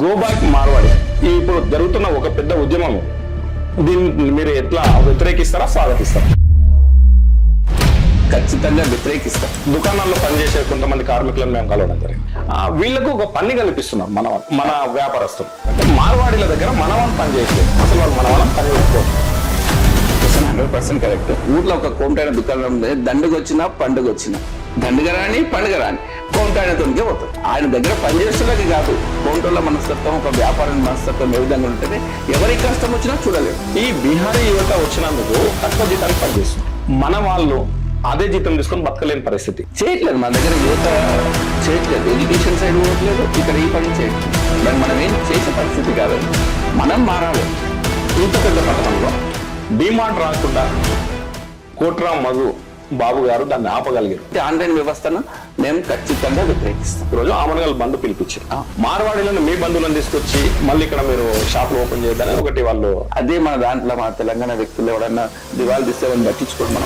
Go back Marwadi ఇప్పుడు జరుగుతున్న ఒక పెద్ద ఉద్యమం. దీన్ని మీరు ఎట్లా వ్యతిరేకిస్తారా స్వాగతిస్తారా? ఖచ్చితంగా వ్యతిరేకిస్తాం. దుకాణాల్లో పనిచేసే కొంతమంది కార్మికులను మేము కలవడం జరిగింది. వీళ్ళకు ఒక పని కల్పిస్తున్నాం మన మన వ్యాపారస్తులు. అంటే మార్వాడీల దగ్గర మనవాళ్ళని పని చేయట్లేదు అసలు వాళ్ళు మన వాళ్ళని పని హండ్రెడ్ పర్సెంట్ కరెక్ట్. ఊర్లో ఒక కోమటాయన దుకాణం ఉంది. దండుగ వచ్చినా పండుగ వచ్చినా దండుగ రాని పండుగ రాని కోమటాయనతోనికే పోతాం ఆయన దగ్గర పనిచేస్తున్నది కాదు. కోమటోళ్ళ మనస్తత్వం ఒక వ్యాపార మనస్తత్వం ఏ విధంగా ఉంటుంది ఎవరికి కష్టం వచ్చినా చూడలేము ఈ బీహారీ యువత వచ్చినందుకు తక్కువ జీతానికి పనిచేస్తుంది మన వాళ్ళు అదే జీతం తీసుకొని బతకలేని పరిస్థితి. చేయట్లేదు. మన దగ్గర యువత చేయట్లేదు. ఎడ్యుకేషన్ సైడ్ పోవట్లేదు. ఇక్కడ ఈ పని చేయట్లేదు. మనం ఏం చేసే పరిస్థితి కాదు. మనం మారాలి. ఇంత పెద్ద పట్టణంలో డిమాండ్ రాకుండా కోట్రా మధు బాబు గారు దాన్ని ఆపగలిగారు. ఆన్లైన్ వ్యవస్థను మేము ఖచ్చితంగా వ్యతిరేకిస్తాం. ఈరోజు ఆమనగల్ బంధు పిలిపించారు. మార్వాడీలను మీ బంధువులను తీసుకొచ్చి మళ్ళీ ఇక్కడ మీరు షాపులు ఓపెన్ చేయొద్దని ఒకటి వాళ్ళు అదే మన దాంట్లో మన తెలంగాణ వ్యక్తులు ఎవడన్నా దివాళి తీస్తే వాళ్ళని పట్టించుకోవడం మన